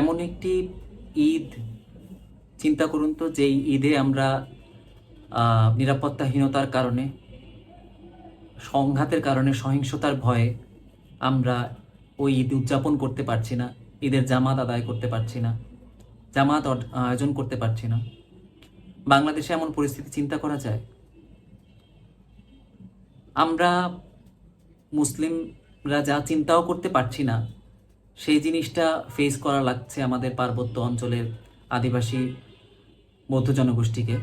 এমন একটি ঈদ, চিন্তা করুন তো, যেই ঈদে আমরা নিরাপত্তাহীনতার কারণে, সংঘাতের কারণে, সহিংসতার ভয়ে আমরা ওই ঈদ উদযাপন করতে পারছি না, ঈদের জামাত আদায় করতে পারছি না, জামাত আয়োজন করতে পারছি না। বাংলাদেশে এমন পরিস্থিতি চিন্তা করা যায়? আমরা মুসলিমরা যা চিন্তাও করতে পারছি না সেই জিনিসটা ফেস করা লাগছে আমাদের পার্বত্য অঞ্চলের আদিবাসী বৌদ্ধ জনগোষ্ঠীকে।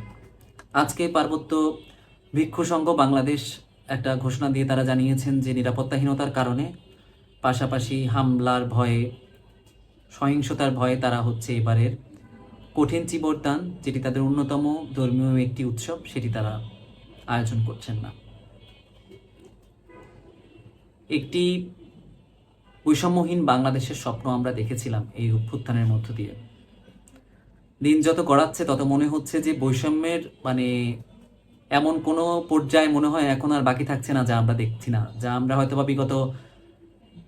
আজকে পার্বত্য ভিক্ষু সংঘ বাংলাদেশ একটা ঘোষণা দিয়ে তারা জানিয়েছেন যে নিরাপত্তাহীনতার কারণে পাশাপাশি হামলার ভয়ে, সহিংসতার ভয়ে তারা হচ্ছে এবারের কঠিন চিবরদান যেটি তাদের অন্যতম ধর্মীয় একটি উৎসব, সেটি তারা আয়োজন করছেন না। একটি বৈষম্যহীন বাংলাদেশের স্বপ্ন আমরা দেখেছিলাম এই অভ্যুত্থানের মধ্য দিয়ে। দিন যত গড়াচ্ছে, তত মনে হচ্ছে যে বৈষম্যের মানে এমন কোনো পর্যায়ে মনে হয় এখন আর বাকি থাকছে না যা আমরা দেখছি না, যা আমরা হয়তো বা বিগত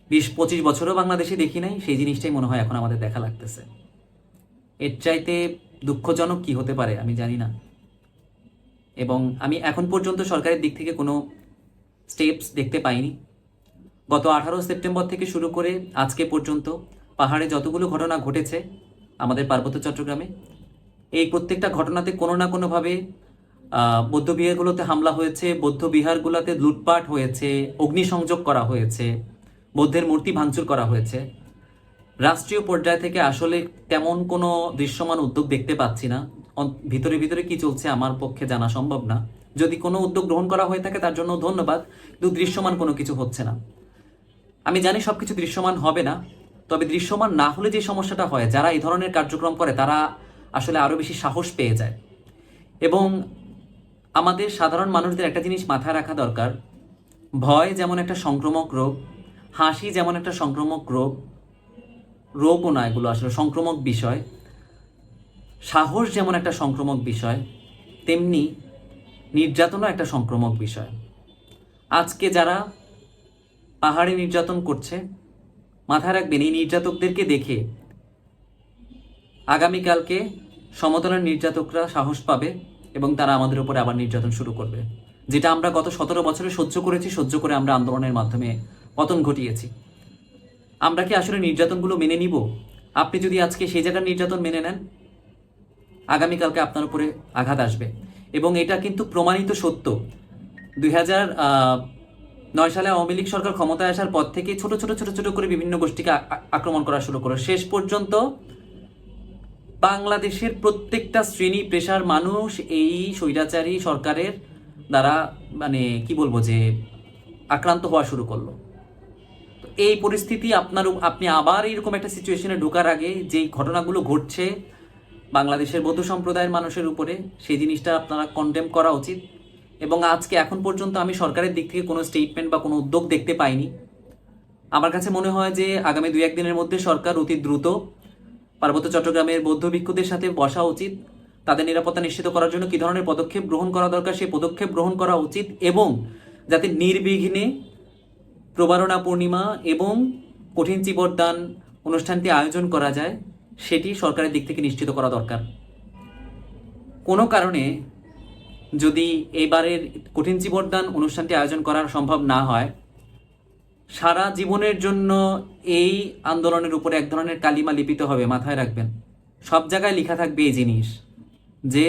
বিশ পঁচিশ বছরও বাংলাদেশে দেখি নাই, সেই জিনিসটাই মনে হয় এখন আমাদের দেখা লাগতেছে। এর চাইতে দুঃখজনক কি হতে পারে আমি জানি না। এবং আমি এখন পর্যন্ত সরকারের দিক থেকে কোনো স্টেপস দেখতে পাইনি। গত আঠারো সেপ্টেম্বর থেকে শুরু করে আজকে পর্যন্ত পাহাড়ে যতগুলো ঘটনা ঘটেছে আমাদের পার্বত্য চট্টগ্রামে, এই প্রত্যেকটা ঘটনাতে কোনো না কোনোভাবে বৌদ্ধ বিহারগুলোতে হামলা হয়েছে, বৌদ্ধ বিহারগুলোতে লুটপাট হয়েছে, অগ্নিসংযোগ করা হয়েছে, বৌদ্ধের মূর্তি ভাঙচুর করা হয়েছে। রাষ্ট্রীয় পর্যায় থেকে আসলে তেমন কোনো দৃশ্যমান উদ্যোগ দেখতে পাচ্ছি না। ভিতরে ভিতরে কি চলছে আমার পক্ষে জানা সম্ভব না। যদি কোনো উদ্যোগ গ্রহণ করা হয়ে থাকে তার জন্য ধন্যবাদ, কিন্তু দৃশ্যমান কোনো কিছু হচ্ছে না। আমি জানি সবকিছু দৃশ্যমান হবে না, তবে দৃশ্যমান না হলে যে সমস্যাটা হয়, যারা এই ধরনের কার্যক্রম করে, তারা আসলে আরও বেশি সাহস পেয়ে যায়। এবং আমাদের সাধারণ মানুষদের একটা জিনিস মাথায় রাখা দরকার, ভয় যেমন একটা সংক্রমক রোগ, হাসি যেমন একটা সংক্রমক রোগ, রোগও না এগুলো আসলে, সংক্রমক বিষয়, সাহস যেমন একটা সংক্রমক বিষয়, তেমনি নির্যাতনও একটা সংক্রমক বিষয়। আজকে যারা পাহাড়ে নির্যাতন করছে। মাথায় রাখবেন, এই নির্যাতকদেরকে দেখে আগামীকালকে সমতলের নির্যাতকরা সাহস পাবে এবং তারা আমাদের উপরে আবার নির্যাতন শুরু করবে। যেটা আমরা গত সতেরো বছরে সহ্য করেছি, সহ্য করে আমরা আন্দোলনের মাধ্যমে পতন ঘটিয়েছি। আমরা কি আসলে নির্যাতনগুলো মেনে নিব? আপনি যদি আজকে সেই জায়গার নির্যাতন মেনে নেন, আগামীকালকে আপনার উপরে আঘাত আসবে। এবং এটা কিন্তু প্রমাণিত সত্য। দুই হাজার নয় সালে আওয়ামী লীগ সরকার ক্ষমতায় আসার পর থেকে ছোট ছোট ছোট ছোট করে বিভিন্ন গোষ্ঠীকে আক্রমণ করা শুরু করে শেষ পর্যন্ত বাংলাদেশের প্রত্যেকটা শ্রেণি পেশার মানুষ এই স্বৈরাচারী সরকারের দ্বারা মানে কি বলব যে, আক্রান্ত হওয়া শুরু করল। তো এই পরিস্থিতি আপনার আপনি আবার এরকম একটা সিচুয়েশনে ঢোকার আগে যেই ঘটনাগুলো ঘটছে বাংলাদেশের বৌদ্ধ সম্প্রদায়ের মানুষের উপরে, সেই জিনিসটা আপনারা কন্ডেম করা উচিত। এবং আজকে এখন পর্যন্ত আমি সরকারের দিক থেকে কোনো স্টেটমেন্ট বা কোনো উদ্যোগ দেখতে পাইনি। আমার কাছে মনে হয় যে আগামী দুই একদিনের মধ্যে সরকার অতি দ্রুত পার্বত্য চট্টগ্রামের বৌদ্ধ ভিক্ষুদের সাথে বসা উচিত, তাদের নিরাপত্তা নিশ্চিত করার জন্য কী ধরনের পদক্ষেপ গ্রহণ করা দরকার, সেই পদক্ষেপ গ্রহণ করা উচিত এবং যাতে নির্বিঘ্নে প্রবারণা পূর্ণিমা এবং কঠিন চিবরদান অনুষ্ঠানটি আয়োজন করা যায়, সেটি সরকারের দিক থেকে নিশ্চিত করা দরকার। কোনো কারণে যদি এবারের কঠিন জীবনদান অনুষ্ঠানটি আয়োজন করা সম্ভব না হয়, সারা জীবনের জন্য এই আন্দোলনের উপরে এক ধরনের কালিমা লিপিত হবে, মাথায় রাখবেন। সব জায়গায় লেখা থাকবে এই জিনিস যে,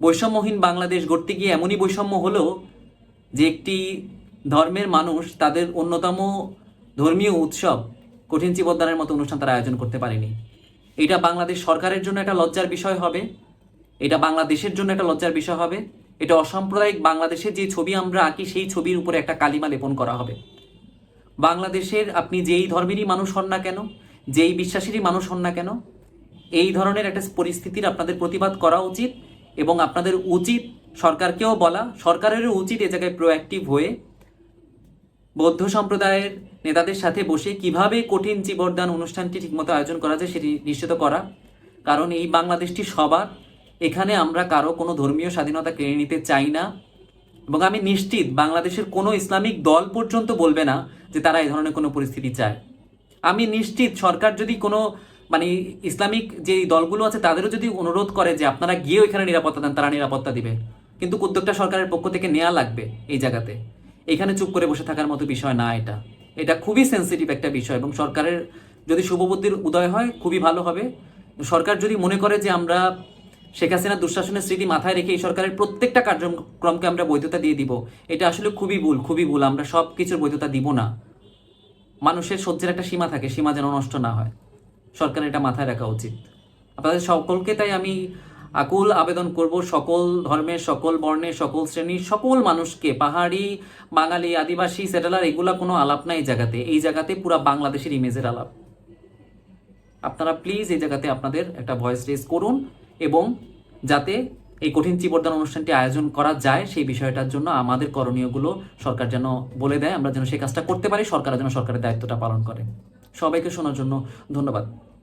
বৈষম্যহীন বাংলাদেশ গড়তে গিয়ে এমনই বৈষম্য হলো যে একটি ধর্মের মানুষ তাদের অন্যতম ধর্মীয় উৎসব কঠিন জীবনদানের মতো অনুষ্ঠান তারা আয়োজন করতে পারেনি। এটা বাংলাদেশ সরকারের জন্য একটা লজ্জার বিষয় হবে। এটা বাংলাদেশের জন্য একটা লজ্জার বিষয় হবে। এটা অসাম্প্রদায়িক বাংলাদেশের যে ছবি আমরা আঁকি, সেই ছবির উপরে একটা কালিমা লেপন করা হবে। বাংলাদেশের আপনি যেই ধর্মেরই মানুষ হন না কেন, যেই বিশ্বাসেরই মানুষ হন না কেন, এই ধরনের একটা পরিস্থিতির আপনাদের প্রতিবাদ করা উচিত এবং আপনাদের উচিত সরকারকেও বলা, সরকারেরও উচিত এ জায়গায় প্রোঅ্যাক্টিভ হয়ে বৌদ্ধ সম্প্রদায়ের নেতাদের সাথে বসে কীভাবে কঠিন জীবরদান অনুষ্ঠানটি ঠিকমতো আয়োজন করা যায় সেটি নিশ্চিত করা। কারণ এই বাংলাদেশটি সবার এখানে আমরা কারও কোনো ধর্মীয় স্বাধীনতা কেড়ে নিতে চাই না। এবং আমি নিশ্চিত বাংলাদেশের কোনো ইসলামিক দল পর্যন্ত বলবে না যে তারা এই ধরনের কোনো পরিস্থিতি চায়। আমি নিশ্চিত সরকার যদি কোনো মানে ইসলামিক যে দলগুলো আছে তাদেরও যদি অনুরোধ করে যে আপনারা গিয়ে ওইখানে নিরাপত্তা দেন, তারা নিরাপত্তা দিবে। কিন্তু উদ্যোগটা সরকারের পক্ষ থেকে নেওয়া লাগবে এই জায়গাতে। এখানে চুপ করে বসে থাকার মতো বিষয় না এটা। এটা খুবই সেন্সিটিভ একটা বিষয় এবং সরকারের যদি শুভবুদ্ধির উদয় হয়, খুবই ভালো হবে। সরকার যদি মনে করে যে আমরা শেখ হাসিনার দুঃশাসনের স্মৃতি মাথায় রেখে এই সরকারের প্রত্যেকটা কার্যক্রমকে আমরা বৈধতা দিয়ে দিব। এটা আসলে খুবই ভুল খুবই ভুল। আমরা সব কিছুর বৈধতা দিব না। মানুষের সহ্যের একটা সীমা থাকে, সীমা যেন নষ্ট না হয়। সরকারের এটা মাথায় রাখা উচিত। আপনাদের সকলকে তাই আমি আকুল আবেদন করব, সকল ধর্মের, সকল বর্ণের, সকল শ্রেণির, সকল মানুষকে, পাহাড়ি, বাঙালি, আদিবাসী, সেটেলার, এগুলা কোনো আলাপ নাই এই জায়গাতে। এই জায়গাতে পুরা বাংলাদেশের ইমেজের আলাপ। আপনারা প্লিজ এই জায়গাতে আপনাদের একটা ভয়েস রেজ করুন। এবং যাতে এই কঠিন চিবরদান অনুষ্ঠানটি আয়োজন করা যায়, সেই বিষয়টার জন্য আমাদের করণীয়গুলো সরকার যেন বলে দেয়, আমরা যেন সেই কাজটা করতে পারি, সরকার যেন সরকারের দায়িত্বটা পালন করে। সবাইকে শোনার জন্য ধন্যবাদ।